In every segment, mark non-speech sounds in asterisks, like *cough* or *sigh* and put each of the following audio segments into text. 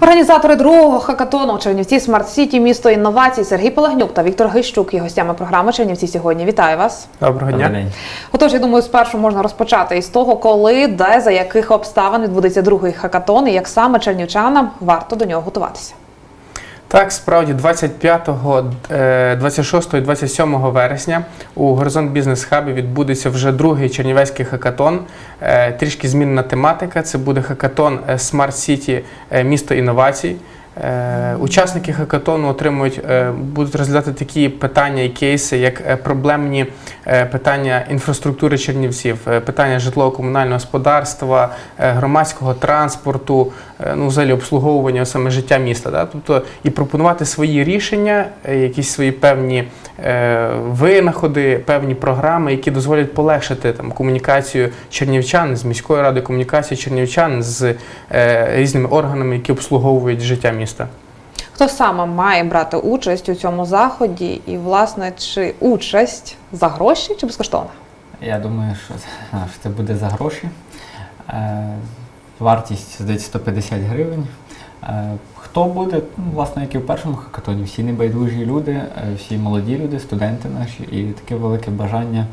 Організатори другого хакатону Чернівці Смарт Сіті, місто інновацій Сергій Пелагнюк та Віктор Гищук є гостями програми Чернівці сьогодні. Вітаю вас. Доброго дня. Добрий день. Отож, я думаю, спершу можна розпочати із того, коли, де, за яких обставин відбудеться другий хакатон і як саме чернівчанам варто до нього готуватися. Так, справді 25, е, 26 і 27 вересня у Горизонт Бізнес Хабі відбудеться вже другий чернівецький хакатон. Е, Трішки змінна тематика. Це буде хакатон е, Smart City е, місто інновацій. Е, Учасники хакатону отримують, е, будуть розглядати такі питання і кейси, як е, проблемні е, питання інфраструктури Чернівців, е, питання житлово-комунального господарства, е, громадського транспорту, е, ну, взагалі обслуговування саме життя міста. Да? Тобто і пропонувати свої рішення, е, якісь свої певні е, винаходи, певні програми, які дозволять полегшити там комунікацію чернівчан з міською радою комунікації чернівчан з е, різними органами, які обслуговують життя міста. Хто саме має брати участь у цьому заході, і власне чи участь за гроші чи безкоштовно? Я думаю, що це, а, що це буде за гроші. Вартість здається 150 гривень. Е, хто буде, ну, власне, як і в першому хакатоні, всі небайдужі люди, е, всі молоді люди, студенти наші, і таке велике бажання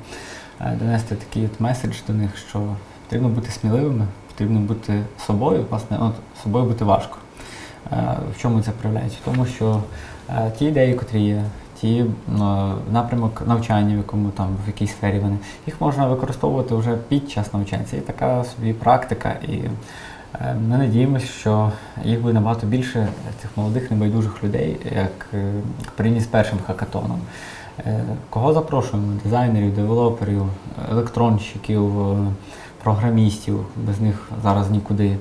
е, донести такий от меседж до них, що потрібно бути сміливими, потрібно бути собою, власне, от, собою бути важко. В чому це проявляється? В тому, що ті ідеї, котрі є, ті ну, напрямок навчання, в якому там в якій сфері вони, їх можна використовувати вже під час навчання. Це є така собі практика, і е, ми надіємося, що їх буде набагато більше цих молодих небайдужих людей, як е, приніс першим хакатоном. Е, Кого запрошуємо? Дизайнерів, девелоперів, електронщиків, е, програмістів, без них зараз нікуди.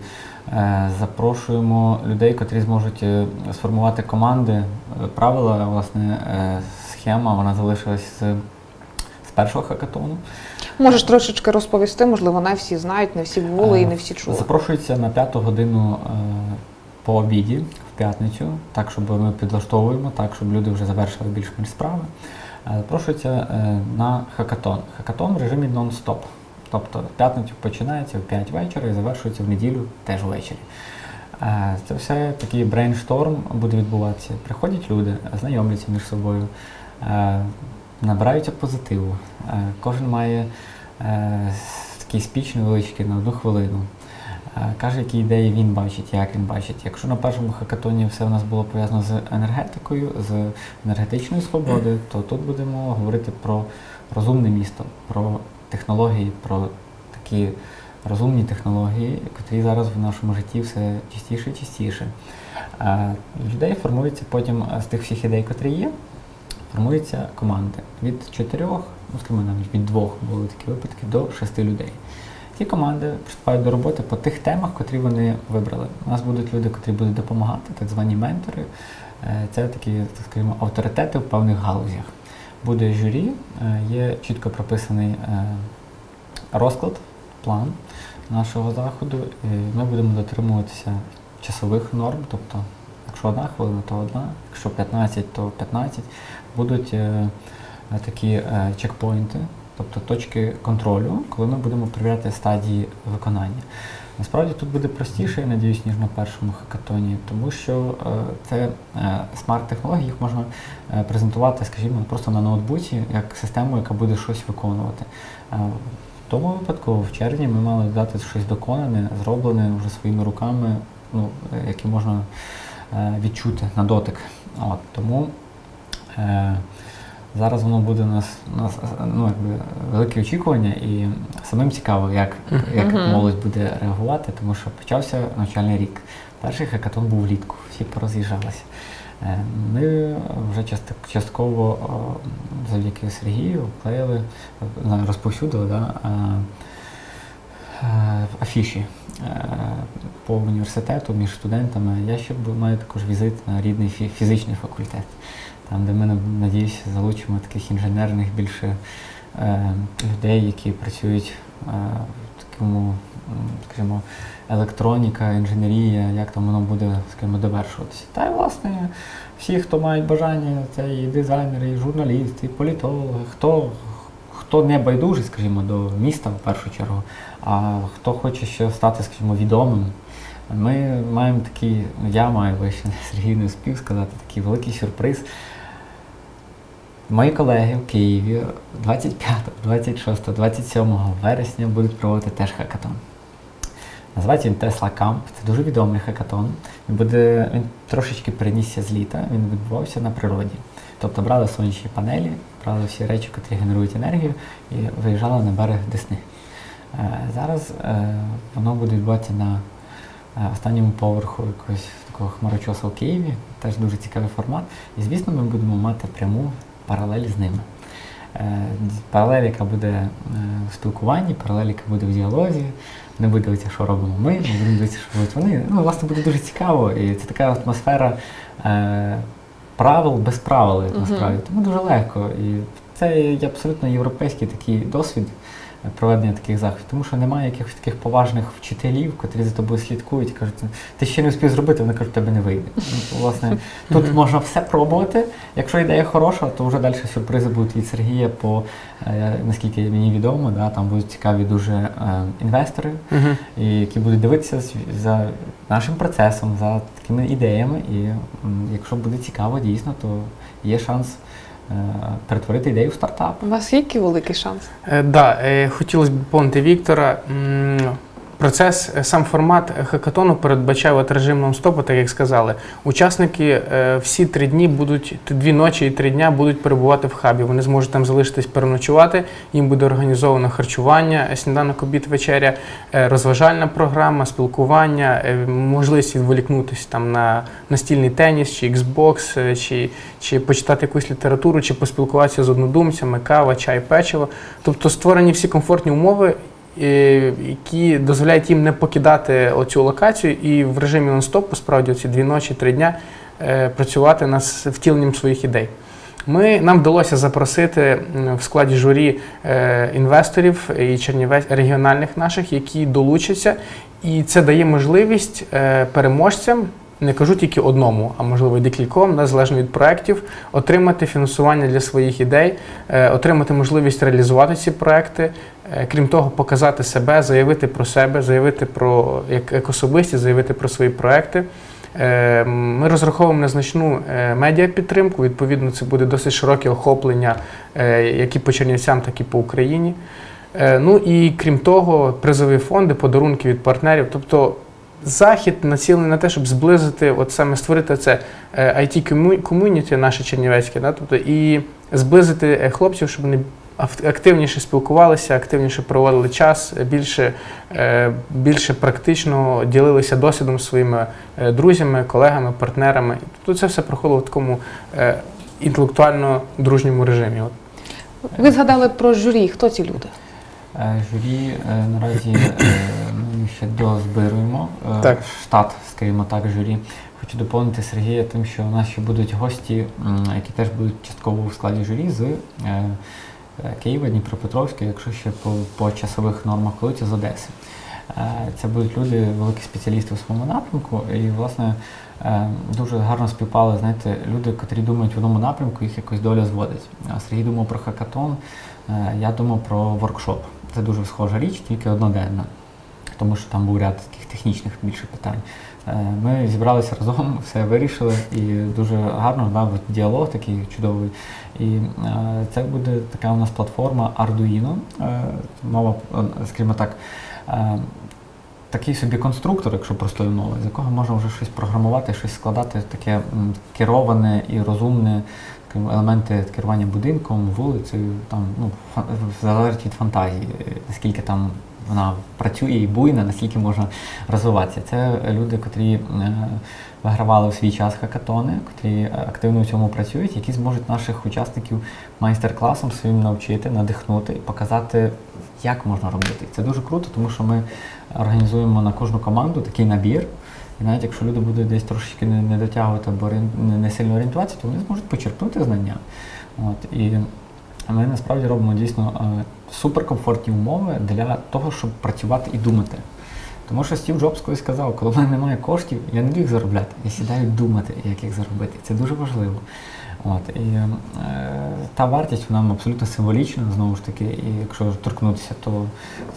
Е, Запрошуємо людей, котрі зможуть е, сформувати команди. Е, Правила, власне, схема вона залишилась з, з першого хакатону. Можеш трошечки розповісти, можливо, не всі знають, не всі були і не всі чули. Запрошується на п'яту годину по обіді в п'ятницю, так, щоб ми підлаштовуємо, так, щоб люди вже завершили більш-менш справи. Запрошується на хакатон. Хакатон в режимі нон-стоп. Тобто в п'ятницю починається в 5 вечора і завершується в неділю теж ввечері. Е, Це все такий брейншторм буде відбуватися. Приходять люди, знайомляться між собою, е, набираються позитиву. Е, Кожен має такий спіч невеличкий на одну хвилину. Каже, які ідеї він бачить, як він бачить. Якщо на першому хакатоні все в нас було пов'язано з енергетикою, з енергетичною свободою, то тут будемо говорити про розумне місто, про технології, про такі розумні технології, які зараз в нашому житті все частіше і частіше. Людей формується потім з тих всіх ідей, котрі є, формуються команди від чотирьох, ну скажімо навіть від двох були такі випадки, до шести людей. Ці команди приступають до роботи по тих темах, котрі вони вибрали. У нас будуть люди, котрі будуть допомагати, так звані ментори. Е, Це такі, так скажімо, авторитети в певних галузях. Буде журі, е, є чітко прописаний е, розклад, план нашого заходу. І ми будемо дотримуватися часових норм, тобто, якщо одна хвилина, то одна, якщо 15, то 15. Будуть е, такі чекпоінти, тобто точки контролю, коли ми будемо перевіряти стадії виконання. Насправді тут буде простіше, я надіюсь, ніж на першому хакатоні, тому що е, це е, смарт-технології, їх можна е, презентувати, скажімо, просто на ноутбуці як систему, яка буде щось виконувати. В тому випадку, в червні, ми мали дати щось доконане, зроблене вже своїми руками, ну, е, які можна відчути на дотик. От, тому зараз воно буде у нас, у нас ну, якби, великі очікування, і самим цікаво, як, як молодь буде реагувати, тому що почався навчальний рік. Перший хакатон був влітку, всі пороз'їжджалися. Е, Ми вже частково завдяки Сергію вклеїли, е, розповсюдили да, е, афіші по університету між студентами. Я ще маю також візит на рідний фізичний факультет, там, де ми над- надіюсь залучимо таких інженерних більше е, людей, які працюють е, в такому, скажімо, електроніка, інженерія, як там воно буде, скажімо, довершуватися. Та й власне всі, хто мають бажання, це і дизайнери, і журналісти, і політологи, хто, хто не байдужий, скажімо, до міста в першу чергу, а хто хоче ще стати, скажімо, відомим, Ми маємо такий, я маю ви ще Сергій не успів сказати, такий великий сюрприз. Мої колеги в Києві 25, 26, 27 вересня будуть проводити теж хакатон. Називається він Tesla Camp. Це дуже відомий хакатон. Він буде він трошечки перенісся з літа. Він відбувався на природі. Тобто брали сонячні панелі, брали всі речі, які генерують енергію, і виїжджали на берег Десни. Е, Зараз е, воно буде відбуватися на е, останньому поверху якогось такого хмарочоса у Києві. Теж дуже цікавий формат. І звісно, ми будемо мати пряму паралель з ними. Е, Паралель, яка буде е, в спілкуванні, паралель, яка буде в діалозі. Не буде дивитися, що робимо ми, не будемо дивитися, що будуть вони. Ну, власне, буде дуже цікаво. І це така атмосфера е, правил без правил, насправді. Тому дуже легко. І це є абсолютно європейський такий досвід проведення таких заходів, тому що немає якихось таких поважних вчителів, котрі за тобою слідкують і кажуть, ти ще не встиг зробити, вони кажуть, тебе не вийде. Ну, власне, *laughs* тут можна все пробувати. Якщо ідея хороша, то вже далі сюрпризи будуть від Сергія по е, наскільки мені відомо, да, там будуть цікаві дуже е, інвестори, і які будуть дивитися за нашим процесом, за такими ідеями. І м, якщо буде цікаво дійсно, то є шанс перетворити ідею в стартап. У вас є який великий шанс? Е, да, е, хотілося б доповнити Віктора. Процес, е, сам формат хакатону передбачає от режим нон-стопу, так як сказали. Учасники е, всі три дні будуть, дві ночі і три дня будуть перебувати в хабі. Вони зможуть там залишитись переночувати. Їм буде організовано харчування, е, сніданок, обід, вечеря, розважальна програма, спілкування, можливість відволікнутися там на настільний теніс, чи Xbox, чи, чи почитати якусь літературу, чи поспілкуватися з однодумцями, кава, чай, печиво. Тобто створені всі комфортні умови, які дозволяють їм не покидати оцю локацію і в режимі нон-стопу, справді, ці дві ночі, три дня е, працювати над втіленням своїх ідей. Ми, нам вдалося запросити в складі журі е, інвесторів і чернівець регіональних наших, які долучаться, і це дає можливість е, переможцям, не кажу тільки одному, а можливо й декільком, незалежно від проєктів, отримати фінансування для своїх ідей, е, отримати можливість реалізувати ці проекти. Е, Крім того, показати себе, заявити про себе, заявити про як, як особистість, заявити про свої проекти. Е, Ми розраховуємо на значну е, медіапідтримку. Відповідно, це буде досить широке охоплення як і по Чернівцям, так і по Україні. Ну і крім того, призові фонди, подарунки від партнерів. Тобто захід націлений на те, щоб зблизити, от саме створити це it ком'юніті наше чернівецьке, да? тобто, і зблизити хлопців, щоб вони активніше спілкувалися, активніше проводили час, більше, е, більше практично ділилися досвідом своїми е, друзями, колегами, партнерами. Тобто це все проходило в такому е, інтелектуально дружньому режимі. Ви згадали про журі. Хто ці люди? Журі наразі ми ще дозбируємо Так. штат, скажімо так, журі. Хочу доповнити Сергія тим, що у нас ще будуть гості, які теж будуть частково в складі журі з Києва, Дніпропетровська, якщо ще по, по часових нормах коли це з Одеси. Е, Це будуть люди, великі спеціалісти у своєму напрямку, і, власне, е, дуже гарно співпали, знаєте, люди, котрі думають в одному напрямку, їх якось доля зводить. Сергій думав про хакатон, е, я думав про воркшоп. Це дуже схожа річ, тільки одноденна, тому що там був ряд таких технічних більше питань. Е, Ми зібралися разом, все вирішили, і дуже гарно да, діалог такий чудовий. І е, це буде така у нас платформа Arduino, е, мова, скажімо так, такий собі конструктор, якщо простою мовою, з якого можна вже щось програмувати, щось складати, таке кероване і розумне, елементи керування будинком, вулицею, там, ну, залежить від фантазії, наскільки там вона працює і буйна, наскільки можна розвиватися. Це люди, котрі е, вигравали у свій час хакатони, котрі активно в цьому працюють, які зможуть наших учасників майстер-класом своїм навчити, надихнути і показати, як можна робити. Це дуже круто, тому що ми організуємо на кожну команду такий набір. І навіть якщо люди будуть десь трошечки не, дотягувати або не, не сильно орієнтуватися, то вони зможуть почерпнути знання. От, і ми насправді робимо дійсно е, суперкомфортні умови для того, щоб працювати і думати. Тому що Стів Джобс колись сказав, коли в мене немає коштів, я не міг заробляти. Я сідаю думати, як їх заробити. Це дуже важливо. От, і е, та вартість вона абсолютно символічна, знову ж таки, і якщо торкнутися, то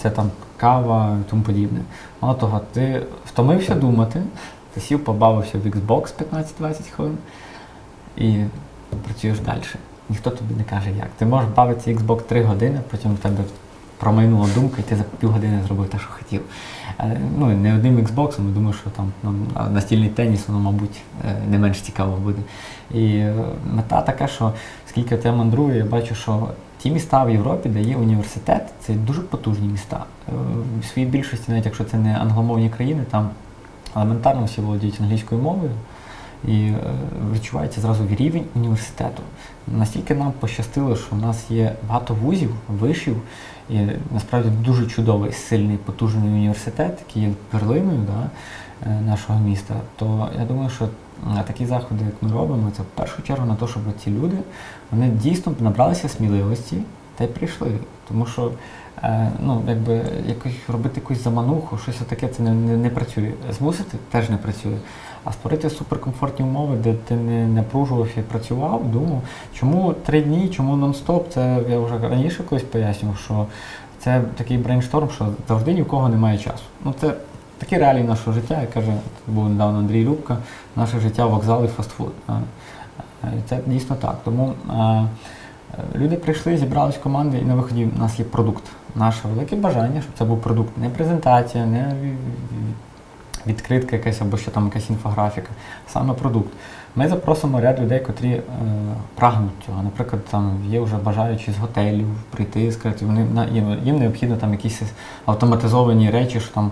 це там кава і тому подібне. Мало того, ти втомився думати, ти сів, побавився в Xbox 15-20 хвилин і працюєш далі. Ніхто тобі не каже як. Ти можеш бавитися Xbox 3 години, потім в тебе промайнула думка, і ти за півгодини зробив те, що хотів. Е, Ну, не одним Xbox, я думаю, що там ну, настільний теніс, воно, мабуть, е, не менш цікаво буде. І е, мета така, що скільки я мандрую, я бачу, що ті міста в Європі, де є університет, це дуже потужні міста. В своїй більшості, навіть якщо це не англомовні країни, там елементарно всі володіють англійською мовою. І е, відчувається зразу рівень університету. Настільки нам пощастило, що в нас є багато вузів, вишів, і насправді дуже чудовий, сильний, потужний університет, який є перлиною да, е, нашого міста. То я думаю, що такі заходи, як ми робимо, це в першу чергу на те, щоб ці люди вони дійсно набралися сміливості та й прийшли. Тому що е, ну, якби якось робити якусь замануху, щось таке, це не, не, не працює. Змусити теж не працює. А створити суперкомфортні умови, де ти не напружувався і працював, думав, чому три дні, чому нон-стоп, це я вже раніше колись пояснював, що це такий брейншторм, що завжди ні в кого немає часу. Ну це такі реалії нашого життя, як каже, був недавно Андрій Любка, наше життя вокзал і фастфуд. Це дійсно так. Тому люди прийшли, зібрались в команди, і на виході в нас є продукт. Наше велике бажання, щоб це був продукт, не презентація, не відкритка якась або ще там якась інфографіка, саме продукт. Ми запросимо ряд людей, котрі е, прагнуть цього. Наприклад, там є вже бажаючі з готелів прийти, сказати, вони на їм, необхідно там якісь автоматизовані речі, що там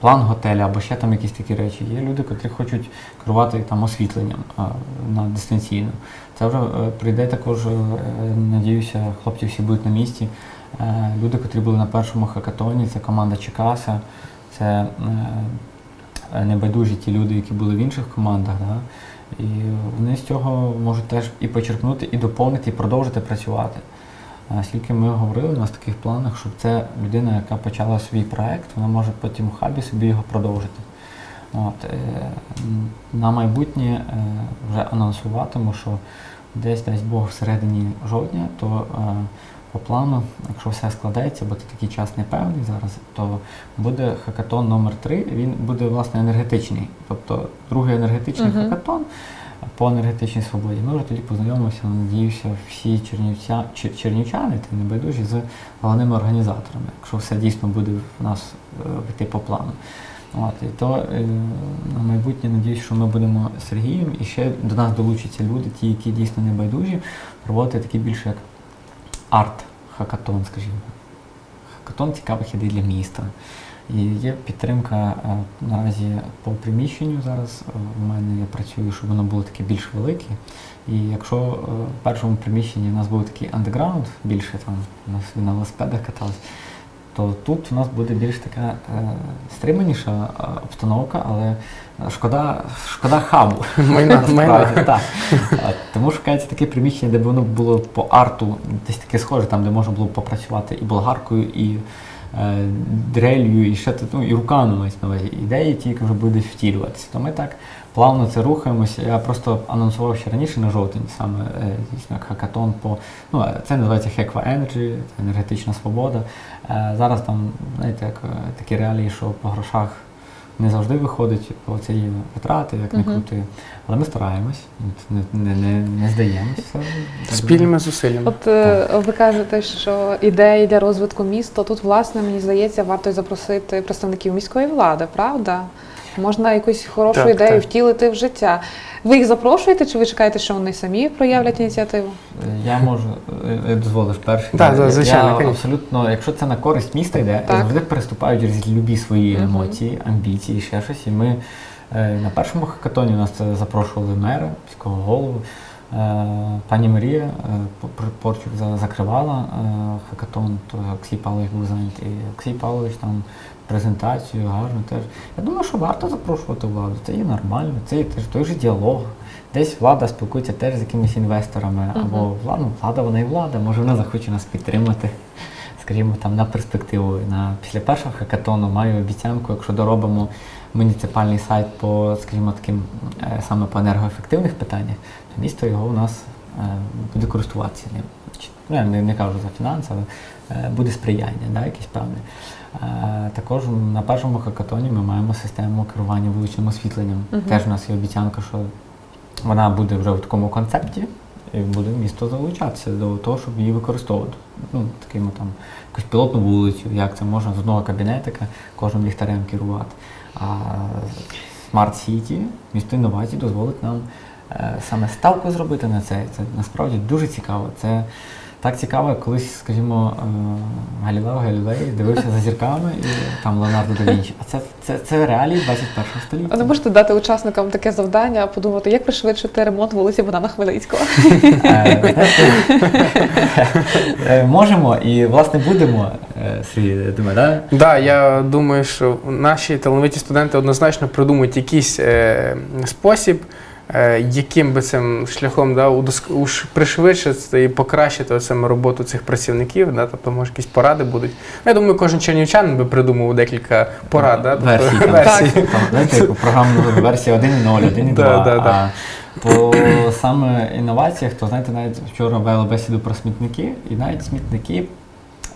план готеля або ще там якісь такі речі. Є люди, котрі хочуть керувати там освітленням а, на дистанційно. Це вже е, прийде також, е, надіюся, хлопці всі будуть на місці. Е, люди, котрі були на першому хакатоні, це команда Чекаса, це е, е, небайдужі ті люди, які були в інших командах. Да? І вони з цього можуть теж і почерпнути, і доповнити, і продовжити працювати. Скільки ми говорили у нас в таких планах, щоб це людина, яка почала свій проект, вона може потім в хабі собі його продовжити. От, е, на майбутнє е, вже анонсуватиму, що десь, дасть Бог, всередині жовтня, то е, по плану, якщо все складеться, бо це такий час непевний зараз, то буде хакатон номер 3 Він буде власне енергетичний. Тобто другий енергетичний Мгм. хакатон по енергетичній свободі. Ми вже тоді познайомимося, надіюся, всі чернівця, чер- чернівчани та небайдужі з головними організаторами, якщо все дійсно буде в нас е, йти по плану. От, і то е, на майбутнє надіюсь, що ми будемо з Сергієм і ще до нас долучаться люди, ті, які дійсно небайдужі, проводити такі більше як арт-хакатон, скажімо. Хакатон цікавих ідей для міста. І є підтримка е, наразі по приміщенню зараз. е, У мене я працюю, щоб воно було таке більш велике. І якщо е, в першому приміщенні у нас був такий андеграунд, більше там у нас на велосипедах катались, то тут у нас буде більш така е, стриманіша е, обстановка, але шкода, шкода хабу. *laughs* Майна, *laughs* майна. Так. Тому шукається таке приміщення, де б воно було по арту десь таке схоже, там, де можна було б попрацювати і болгаркою, і е, дрелью, і ще ну, і руками мається на увазі. Ідеї тільки вже будуть втілюватися. То ми так плавно це рухаємося. Я просто анонсував ще раніше на жовтень, саме е, дійсно як хакатон по. Ну, е, це називається Хеква Energy, енергетична свобода. Е, зараз там, знаєте, як е, такі реалії, що по грошах не завжди виходить, оці витрати, як не крути. Але ми стараємось, не, не, не, не здаємося. Спільними зусиллями. От так. ви кажете, що ідеї для розвитку міста тут, власне, мені здається, варто й запросити представників міської влади, правда? Можна якусь хорошу Так, ідею так. втілити в життя. Ви їх запрошуєте, чи ви чекаєте, що вони самі проявлять ініціативу? Я можу, е, е, дозволиш перший. Так, Я- так, звичайно, Я абсолютно, якщо це на користь міста йде, Так. завжди переступають через любі свої емоції, амбіції, ще щось. І ми е, на першому хакатоні нас це запрошували мера, міського голову. Е, Пані Марія е, Порчук закривала е, хакатон, то Олексій Павлович був зайнятий. І Олексій Павлович там презентацію гарно теж. Я думаю, що варто запрошувати владу. Це є нормально, це є теж той же діалог. Десь влада спілкується теж з якимись інвесторами, Мгм. або влада, ну, влада вона і влада, може вона захоче нас підтримати. Скажімо, там на перспективу. На після першого хакатону маю обіцянку, якщо доробимо муніципальний сайт по, скажімо, таким саме по енергоефективних питаннях, місто його у нас е, буде користуватися ним. ну, я не, не кажу за фінанси, але е, буде сприяння, да, якесь певне. Е, також на першому хакатоні ми маємо систему керування вуличним освітленням. Мгм. Теж у нас є обіцянка, що вона буде вже в такому концепті, і буде місто залучатися до того, щоб її використовувати. Ну, такими там якусь пілотну вулицю, як це можна з одного кабінетика кожним ліхтарем керувати. А Smart City, місто інновацій, дозволить нам саме ставку зробити на це. Це насправді дуже цікаво. Це так цікаво, як колись, скажімо, е, Галілео Галілей дивився за зірками і там Леонардо да Вінчі. А це, це, це реалії 21 століття. А не можете дати учасникам таке завдання, подумати, як пришвидшити ремонт вулиці Богдана Хмельницького. Е, е, Можемо і власне будемо, е, Сергій, я думаю, да? Да, я думаю, що наші талановиті студенти однозначно придумають якийсь е, спосіб, е, яким би цим шляхом да, пришвидшити і покращити саме роботу цих працівників. Да, тобто, може, якісь поради будуть. Ну, я думаю, кожен чернівчанин би придумав декілька порад. Да, тобто, Версій, там. версій. Там, знаєте, як програмну версія 1.0, 1.2. Да, да, да. По саме інноваціях, то знаєте, навіть вчора вели бесіду про смітники, і навіть смітники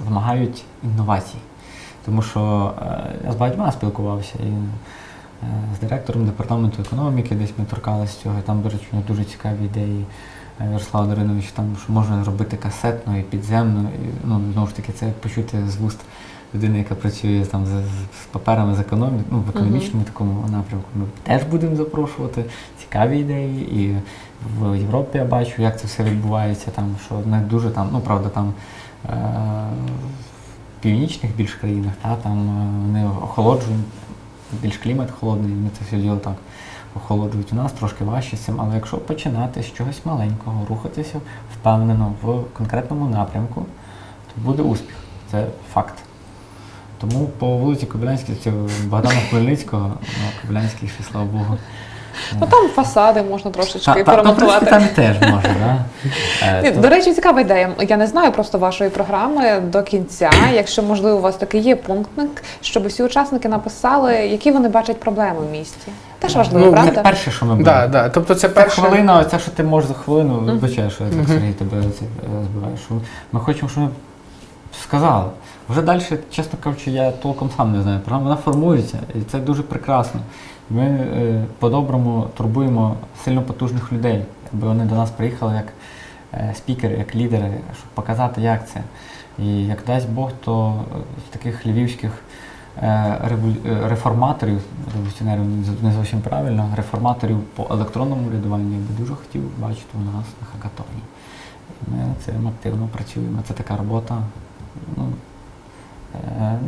вимагають інновацій. Тому що е, я з багатьма спілкувався і е, з директором департаменту економіки, десь ми торкалися цього, і там, до речі, дуже цікаві ідеї. Е, Ярослав Даринович, там, що можна робити касетно і підземно. І, ну, знову ж таки, це почути з вуст людини, яка працює там з, з паперами з економіки, ну, в економічному такому напрямку. Ми теж будемо запрошувати цікаві ідеї. І в Європі я бачу, як це все відбувається, там, що не дуже там, ну правда, там е- в північних більш країнах, та, там е, вони охолоджують, більш клімат холодний, вони це все діло так охолоджують. У нас трошки важче з цим, але якщо починати з чогось маленького, рухатися впевнено в конкретному напрямку, то буде успіх. Це факт. Тому по вулиці Кобилянській, Богдана Хмельницького, ну, Кобилянський, слава Богу. Ну там фасади можна трошечки Та- та- та, в перемонтувати. там теж можна, да? Ні, то- До речі, цікава ідея. Я не знаю просто вашої програми до кінця. Якщо можливо у вас такий є пунктник, щоб всі учасники написали, які вони бачать проблеми в місті. Теж важливо, Ну, Це перше, що ми Да, да. Тобто це Ця перше. хвилина, оця, що ти можеш за хвилину, вибачай, що я так. Сергій тебе це, е, збиваю. Ми хочемо, щоб ми сказали. Вже далі, чесно кажучи, я толком сам не знаю. Програма вона формується, і це дуже прекрасно. Ми е, по-доброму турбуємо сильно потужних людей, аби вони до нас приїхали як е, спікери, як лідери, щоб показати, як це. І як дасть Бог, то е, з таких львівських е, е, реформаторів, революціонерів не- зовсім правильно, реформаторів по електронному урядуванню я би дуже хотів бачити у нас на хакатоні. Ми над цим активно працюємо. Це така робота. Ну,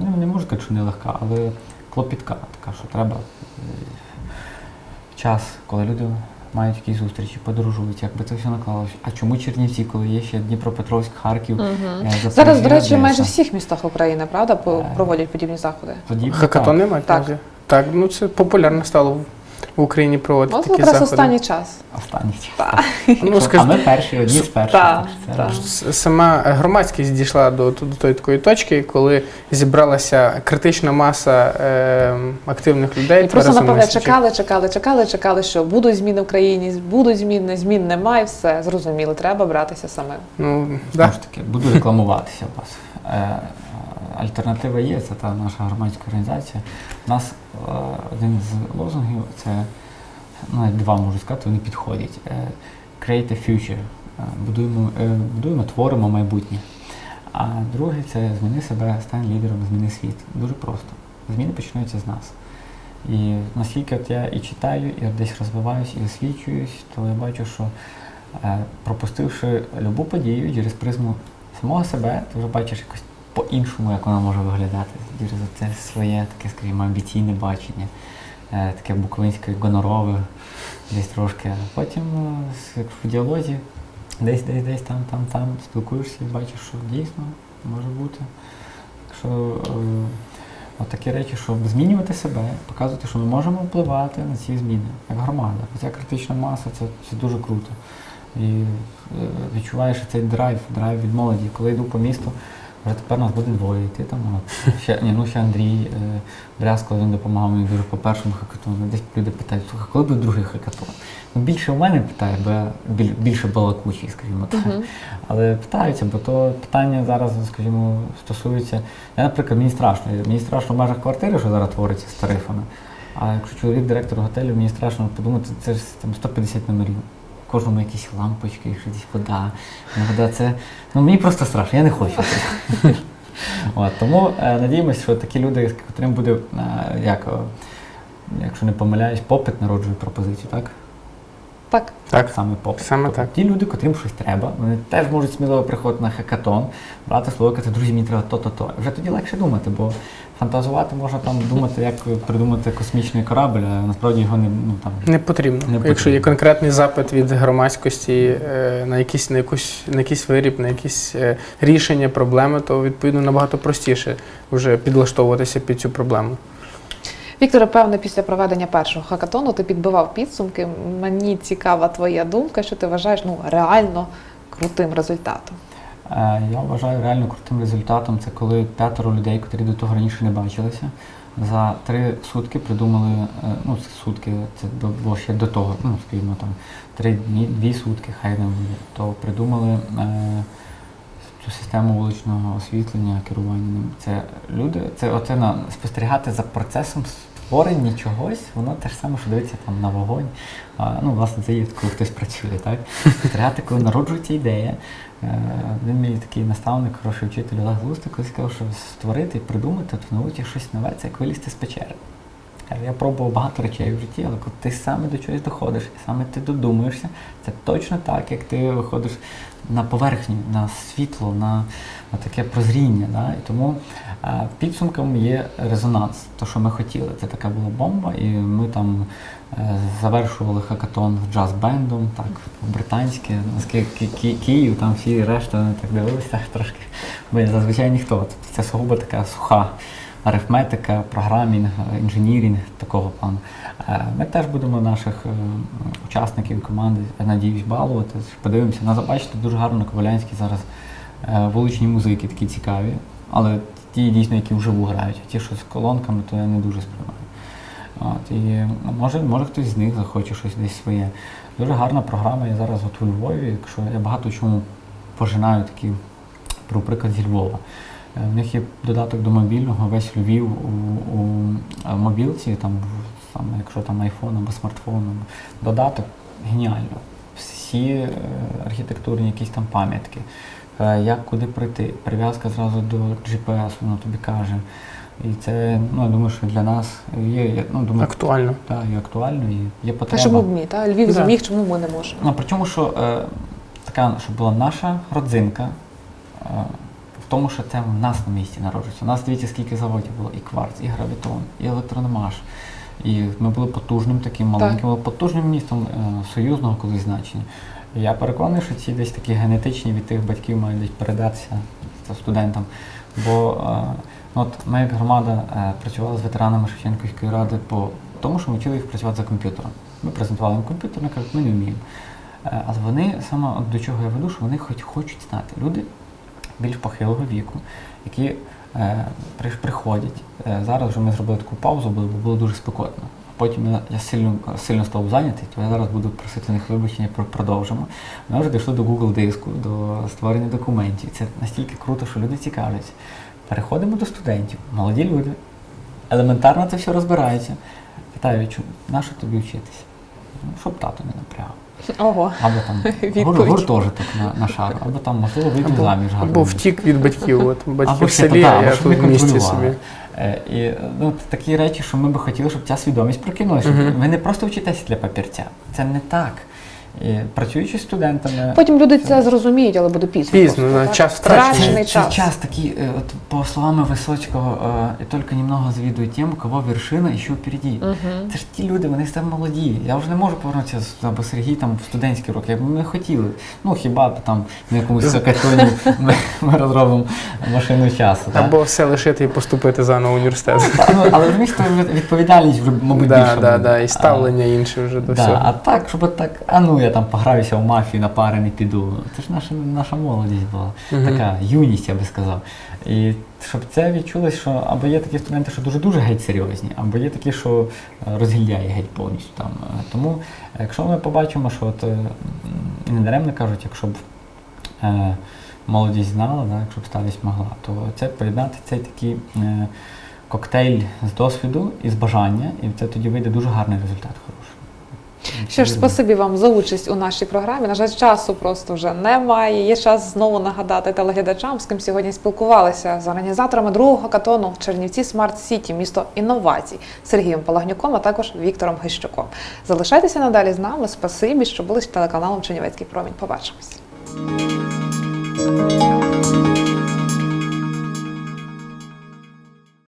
ну, не можу сказати, що нелегка, але клопітка така, що треба е, час, коли люди мають якісь зустрічі, подорожують, як би це все наклалося. А чому Чернівці, коли є ще Дніпропетровськ, Харків? Е, Зараз, до речі, Одеса? майже в всіх містах України, правда, по- Е. проводять подібні заходи. Подібно, Хакатон так. Так. Так, ну це популярно стало в- Україні проводити От такі якраз заходи. останній час. Останній час. Ну, а ми перші, одні з перших. Це. Сама громадськість дійшла до, до тої такої точки, коли зібралася критична маса е, активних людей. І просто, напевне, чекали, чекали, чекали, чекали, що будуть зміни в країні, будуть зміни, змін немає, все зрозуміло, треба братися самим. Ну, Знову ж таки, буду рекламуватися у вас. Альтернатива є, це та наша громадська організація. У нас е, один з лозунгів це ну, навіть два можу сказати, вони підходять. Е, Create a future. Е, Будуємо, будуємо, творимо майбутнє. А друге це зміни себе, стань лідером, зміни світ. Дуже просто. Зміни починаються з нас. І наскільки от я і читаю, і десь розвиваюсь, і освічуюсь, то я бачу, що пропустивши любу подію через призму самого себе, ти вже бачиш якось по-іншому, як вона може виглядати. Через це своє таке, скажімо, амбіційне бачення, е, таке буковинське гонорове, десь трошки. А потім е, в діалозі, десь, десь, десь там, там, там спілкуєшся і бачиш, що дійсно може бути. Що е, от такі речі, щоб змінювати себе, показувати, що ми можемо впливати на ці зміни, як громада. Ця критична маса це, це дуже круто. І відчуваєш цей драйв, драйв від молоді. Коли йду по місту, Вже тепер нас буде двоє йти там. От. Ще, ні, ну ще Андрій е, Брязко, він допомагав мені дуже по першому хакатону. Десь люди питають, слухай, коли буде другий хакатон? Ну, більше у мене питає, бо я біль- більше балакучий, скажімо так. Але питаються, бо то питання зараз, скажімо, стосується. Я, наприклад, мені страшно. Мені страшно в межах квартири, що зараз твориться з тарифами. А якщо чоловік директор готелю, мені страшно подумати, це ж там 150 номерів. Кожному якісь лампочки, якась вода. Ну, вода це. Ну мені просто страшно, я не хочу. От, тому е, надіємося, що такі люди, з котрим буде, е, як, е, якщо не помиляюсь, попит народжує пропозицію, так? Так. Так. Саме попит. Саме Тобто так. Ті люди, котрим щось треба, вони теж можуть сміливо приходити на хакатон, брати слово, казати, друзі, мені треба то-то, то. Вже тоді легше думати, бо фантазувати можна там думати, як придумати космічний корабль, а насправді його не ну там. Не потрібно. Не Якщо є конкретний запит від громадськості е, на якийсь на якусь на якийсь виріб, на якісь е, рішення проблеми, то відповідно набагато простіше вже підлаштовуватися під цю проблему. Вікторе, певне, після проведення першого хакатону ти підбивав підсумки. Мені цікава твоя думка, що ти вважаєш ну реально крутим результатом. Е, Я вважаю реально крутим результатом це коли п'ятеро людей, котрі до того раніше не бачилися, за три сутки придумали, е, ну сутки, це було ще до того, ну скажімо там, три дні, дві сутки, хай не буде, то придумали е, цю систему вуличного освітлення, керування ним. Це люди, це оце на спостерігати за процесом створення чогось, воно те ж саме, що дивиться там на вогонь. А, ну, власне, це є, коли хтось працює, так? Спостерігати, коли народжується ідея. Е, Він мій такий наставник, хороший вчитель Олег Лустик, колись сказав, що створити придумати, в науці щось нове, це як вилізти з печери. Я пробував багато речей в житті, але коли ти саме до чогось доходиш, і саме ти додумуєшся, це точно так, як ти виходиш на поверхню, на світло, на, на таке прозріння. Да? І тому е, підсумком є резонанс. То, що ми хотіли, це така була бомба, і ми там завершували хакатон джаз-бендом, так, британське, наскільки Ки- Київ, там всі решта вони так дивилися *laughs* трошки. Бо зазвичай ніхто. Це сугубо така суха арифметика, програмінг, інженірінг такого плану. Е, Ми теж будемо наших е, учасників команди, надіюсь, балувати. Подивимося. На бачите, дуже гарно на зараз е, вуличні музики такі цікаві, але ті дійсно, які вживу грають, а ті, що з колонками, то я не дуже сприймаю. От, і може, може хтось з них захоче щось десь своє. Дуже гарна програма є зараз от у Львові, якщо я багато чому пожинаю такі, про приклад зі Львова. Е, В них є додаток до мобільного, весь Львів у, у мобілці, там, саме якщо там айфон або смартфон, додаток геніально. Всі е, архітектурні якісь там пам'ятки. Е, як куди прийти, прив'язка зразу до GPS, воно тобі каже. І це, ну, я думаю, що для нас є, є, ну, думаю, Актуально. так, і актуально, і є Та потреба. чому б ні? Та Львів Да. зміг, чому ми не можемо? Ну, причому, що е, така, щоб була наша родзинка, е, в тому, що це в нас на місці народжується. У нас дивіться, скільки заводів було, і кварц, і гравітон, і електронемаш. І ми були потужним таким маленьким, але потужним містом е, союзного колись значення. І я переконаний, що ці десь такі генетичні від тих батьків мають десь передатися студентам. Бо е, ну, от ми як громада е, працювали з ветеранами Шевченківської ради по тому, що ми вчили їх працювати за комп'ютером. Ми презентували їм комп'ютер, вони кажуть, ми не вміємо. Е, Але вони саме от до чого я веду, що вони хоч хочуть знати. Люди більш похилого віку, які е, приходять. Зараз вже ми зробили таку паузу, бо було дуже спекотно. Потім я, сильно, сильно став зайнятий, то я зараз буду просити них вибачення, про- продовжимо. Ми вже дійшли до Google диску, до створення документів. Це настільки круто, що люди цікавляться. Переходимо до студентів, молоді люди. Елементарно це все розбирається. Питаю, «Чу- на що тобі вчитися? Ну, щоб тато не напрягав. Ого. Або там *laughs* Відповідь. гуртожиток на, на шару, або там, можливо, вийти Або, заміж гарно. або втік від батьків. От батьки Або в ще, селі, та, а або я щоб не тут в місті контролювали. собі. Е, І ну, такі речі, що ми би хотіли, щоб ця свідомість прокинулася. Мгм. Ви не просто вчитеся для папірця. Це не так. І, працюючи з студентами. Потім люди це зрозуміють, але буде пізно. Пізно, просто, так? час втрачений. Це, час. час такий, е, от по словам Висоцького, е, і тільки немного завідує тим, кого вершина і що впереді. Мгм. Це ж ті люди, вони все молоді. Я вже не можу повернутися з- або Сергій там в студентські роки. Ми хотіли. Ну хіба б там на якомусь хакатоні *laughs* ми, ми розробимо машину часу. так? Або все лишити і поступити заново в університет. Ну, але розумієш, то відповідальність вже, мабуть, Да, більша да, да, і А, ставлення інше вже до да, всього. а так, щоб так, а ну я там пограюся в мафію на пари не піду. Це ж наша, наша молодість була, Мгм. така юність, я би сказав. І щоб це відчулось, що або є такі студенти, що дуже-дуже геть серйозні, або є такі, що е, розгільдяє геть повністю там. Е, Тому, якщо ми побачимо, що от, е, не даремно кажуть, якщо б е, молодість знала, да, якщо б старість могла, то це поєднати цей такий е, коктейль з досвіду і з бажання, і це тоді вийде дуже гарний результат хороший. Що ж, спасибі вам за участь у нашій програмі. На жаль, часу просто вже немає. Є час знову нагадати телеглядачам, з ким сьогодні спілкувалися з організаторами другого хакатону в Чернівці Смарт Сіті, місто інновацій Сергієм Палагнюком, а також Віктором Гищуком. Залишайтеся надалі з нами. Спасибі, що були з телеканалом Чернівецький промінь. Побачимось.